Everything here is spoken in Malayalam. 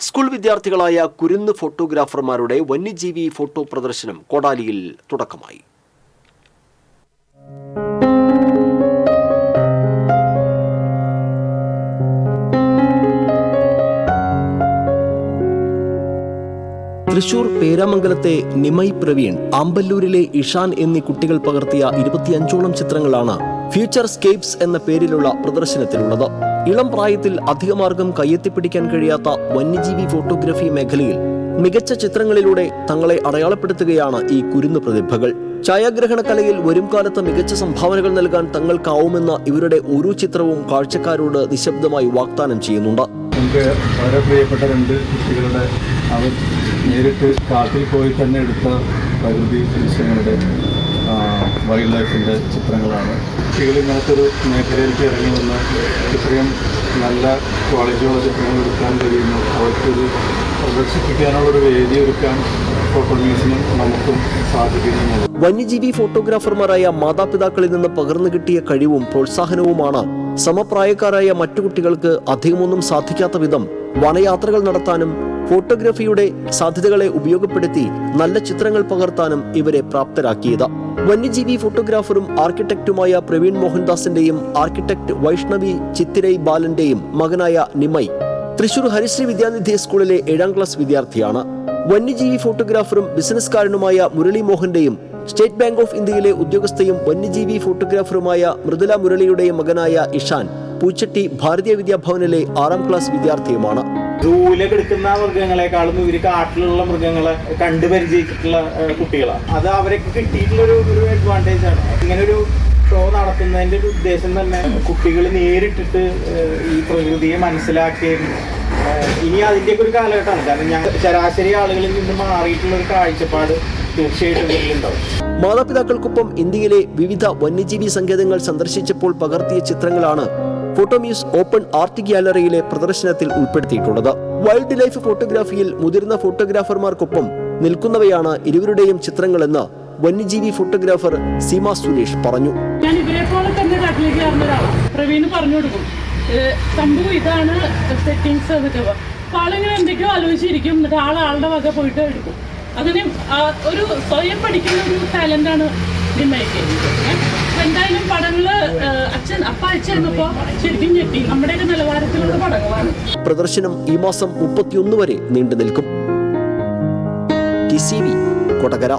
സ്കൂൾ വിദ്യാർത്ഥികളായ കുരുന്ന് ഫോട്ടോഗ്രാഫർമാരുടെ വന്യജീവി ഫോട്ടോ പ്രദർശനം കോടാലിയിൽ തുടക്കമായി. തൃശൂർ പേരാമംഗലത്തെ നിമൈ പ്രവീൺ ആമ്പല്ലൂരിലെ ഇഷാൻ എന്നീ കുട്ടികൾ പകർത്തിയ ഇരുപത്തിയഞ്ചോളം ചിത്രങ്ങളാണ് ഫ്യൂച്ചർ സ്കേപ്സ് എന്ന പേരിലുള്ള പ്രദർശനത്തിലുള്ളത്. ഇളം പ്രായത്തിൽ അധികമാർഗം കയ്യെത്തിപ്പിടിക്കാൻ കഴിയാത്ത വന്യജീവി ഫോട്ടോഗ്രാഫി മേഖലയിൽ മികച്ച ചിത്രങ്ങളിലൂടെ തങ്ങളെ അടയാളപ്പെടുത്തുകയാണ് ഈ കുരുന്നു പ്രതിഭകൾ. ഛായാഗ്രഹണ കലയിൽ വരും കാലത്ത് മികച്ച സംഭാവനകൾ നൽകാൻ തങ്ങൾക്കാവുമെന്ന ഇവരുടെ ഓരോ ചിത്രവും കാഴ്ചക്കാരോട് നിശബ്ദമായി വാഗ്ദാനം ചെയ്യുന്നുണ്ട്. നമുക്ക് വളരെ പ്രിയപ്പെട്ട രണ്ട് കുട്ടികളുടെ അവർ നേരിട്ട് കാട്ടിൽ പോയി തന്നെ എടുത്ത പ്രകൃതി ദൃശ്യങ്ങളുടെ വൈൽഡ് ലൈഫിന്റെ ചിത്രങ്ങളാണ്. കുട്ടികൾ ഇങ്ങനത്തൊരു മേഖലയിലേക്ക് ഇറങ്ങി വന്ന് ഇത്രയും നല്ല ക്വാളിറ്റിയുള്ള ചിത്രങ്ങൾ എടുക്കാൻ കഴിയുന്നു. അവർക്കൊരു പ്രദർശിപ്പിക്കാനുള്ളൊരു വേദി ഒരുക്കാൻ വന്യജീവി ഫോട്ടോഗ്രാഫർമാരായ മാതാപിതാക്കളിൽ നിന്ന് പകർന്നു കിട്ടിയ കഴിവും പ്രോത്സാഹനവുമാണ്. സമപ്രായക്കാരായ മറ്റു കുട്ടികൾക്ക് അധികമൊന്നും സാധിക്കാത്ത വിധം വനയാത്രകൾ നടത്താനും ഫോട്ടോഗ്രഫിയുടെ സാധ്യതകളെ ഉപയോഗപ്പെടുത്തി നല്ല ചിത്രങ്ങൾ പകർത്താനും ഇവരെ പ്രാപ്തരാക്കിയത്. വന്യജീവി ഫോട്ടോഗ്രാഫറും ആർക്കിടെക്റ്റുമായ പ്രവീൺ മോഹൻദാസിന്റെയും ആർക്കിടെക്ട് വൈഷ്ണവി ചിത്തിരൈ ബാലന്റെയും മകനായ നിമൈ തൃശൂർ ഹരിശ്രീ വിദ്യാനിധി സ്കൂളിലെ ഏഴാം ക്ലാസ് വിദ്യാർത്ഥിയാണ്. വന്യജീവി ഫോട്ടോഗ്രാഫറും ബിസിനസ്സുകാരനുമായ മുരളി മോഹന്റെയും സ്റ്റേറ്റ് ബാങ്ക് ഓഫ് ഇന്ത്യയിലെ ഉദ്യോഗസ്ഥയും വന്യജീവി ഫോട്ടോഗ്രാഫറുമായ മൃദുല മുരളിയുടെയും മകനായ ഇഷാൻ പൂച്ചട്ടി ഭാരതീയ വിദ്യാഭവനിലെ ആറാം ക്ലാസ് വിദ്യാർത്ഥിയുമാണ്. സൂവിലൊക്കെ എടുക്കുന്ന മൃഗങ്ങളെക്കാളും ഇവർ കാട്ടിലുള്ള മൃഗങ്ങളെ കണ്ടു പരിചയിച്ചിട്ടുള്ള കുട്ടികളാണ്. അത് അവരൊക്കെ കിട്ടിയിട്ടുള്ള ഒരു അഡ്വാന്റേജ് ആണ്. ഇങ്ങനെ ഒരു ഷോ നടത്തുന്നതിന്റെ ഒരു ഉദ്ദേശം തന്നെ കുട്ടികൾ നേരിട്ടിട്ട് ഈ പ്രകൃതിയെ മനസ്സിലാക്കുകയും ഇനി അതിന്റെയൊക്കെ ഒരു കാലഘട്ടമാണ്. കാരണം ഞാൻ ശരാശരി ആളുകളിൽ നിന്ന് മാറിയിട്ടുള്ള ഒരു കാഴ്ചപ്പാട് തീർച്ചയായിട്ടും മാതാപിതാക്കൾക്കൊപ്പം ഇന്ത്യയിലെ വിവിധ വന്യജീവി സങ്കേതങ്ങൾ സന്ദർശിച്ചപ്പോൾ പകർത്തിയ ചിത്രങ്ങളാണ് ഫോട്ടോമ്യൂസ് ഓപ്പൺ ആർട്ട് ഗ്യാലറിയിലെ പ്രദർശനത്തിൽ ഉൾപ്പെടുത്തിയിട്ടുള്ളത്. വൈൽഡ് ലൈഫ് ഫോട്ടോഗ്രാഫിയിൽ മുതിർന്ന ഫോട്ടോഗ്രാഫർമാർക്കൊപ്പം നിൽക്കുന്നവയാണ് ഇരുവരുടെയും ചിത്രങ്ങളെന്ന് വന്യജീവി ഫോട്ടോഗ്രാഫർ സീമ സുരേഷ് പറഞ്ഞു. ഞാൻ ഇവരെ പോലെ തന്നെ കാട്ടിലേക്ക് കയറുന്ന ഒരാളാണ് പറഞ്ഞു കൊടുക്കും. സംഭവം ഇതാണ് സെറ്റിങ്സ് എന്നൊക്കെ അപ്പൊ ആളിങ്ങനെ എന്തൊക്കെയോ ആലോചിച്ചിരിക്കും. എന്നിട്ട് ആൾ ആളുടെ വക പോയിട്ട് എടുക്കും. അങ്ങനെ ഒരു സ്വയം പഠിക്കുന്ന ഒരു ടാലന്റാണ് നിമ്മയ്ക്ക് എന്തായാലും പടങ്ങൾ അച്ഛൻ അപ്പ അയച്ചിരുന്നപ്പോ ശരിക്കും ഞെട്ടി. നമ്മുടെയൊക്കെ നിലവാരത്തിലുള്ള പടങ്ങളാണ്. പ്രദർശനം ഈ മാസം മുപ്പത്തിയൊന്ന് വരെ നീണ്ടു നിൽക്കും കൊടകര.